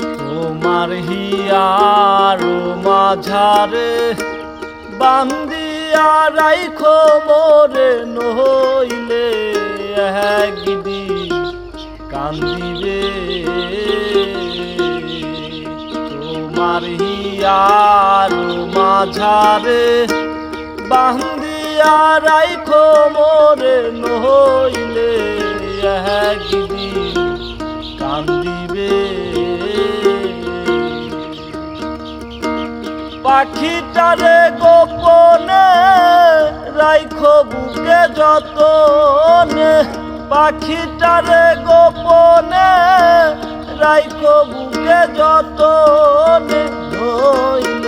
তোমার হিয়ার মাঝারে বান্দিয়া রাইখো মোরে নইলে একদিন কান্দিবে। তোমার হিয়ার মাঝারে বান্দিয়া রাইখো মোরে পাখিটারে গোপনে রাইখো বুকে যতনে। পাখিটারে গোপনে রাইখো বুকে যতনে। নইলে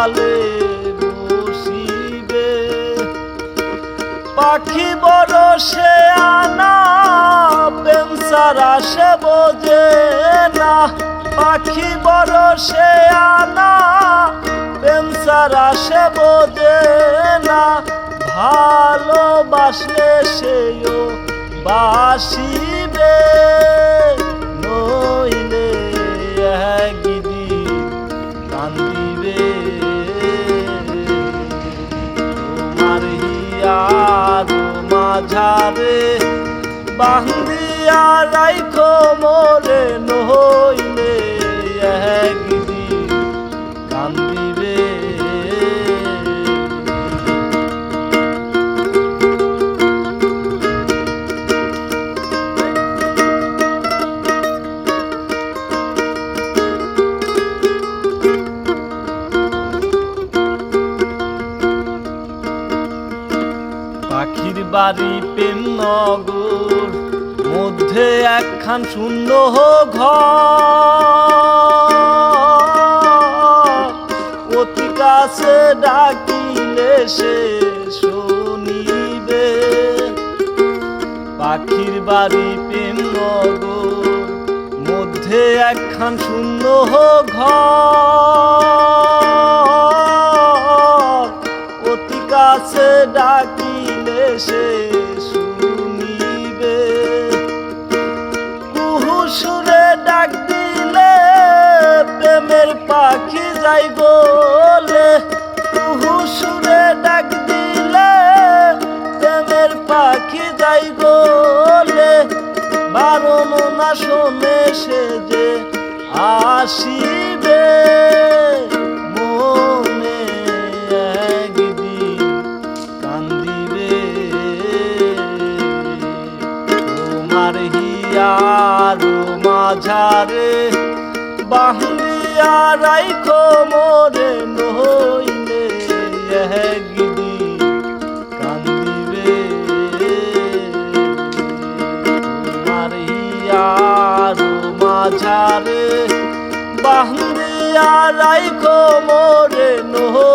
ডালে বসিবে। পাখি বড় সে আনা পেনসারা সে বোঝে না। পাখি বড় সে আনা পেনসারা সে বোঝে না। ভালোবাসলে সেও বাসিবে মাঝারে বান্দিয়া রাইখো মোরে নহইলে একদিন কান্দিবে। পাখির বাড়ি প্রেম নগর, মধ্যে একখান শূন্য ঘর। অতি কাছে ডাকিলে সে শুনিবে। পাখির বাড়ি প্রেম নগর, মধ্যে একখান শূন্য ঘর। অতি কাছে সুরে ডাক দিলে পাখি কুহু সুরে ডাক দিলে পাখি গোলে বারণ না শোনে সে যে আসিবে হিয়ার মাঝারে বান্দিয়া রাইখো মোরে নইলে একদিন কান্দিবে। তোমার হিয়ার মাঝারে বান্দিয়া রাইখো মোরে নইলে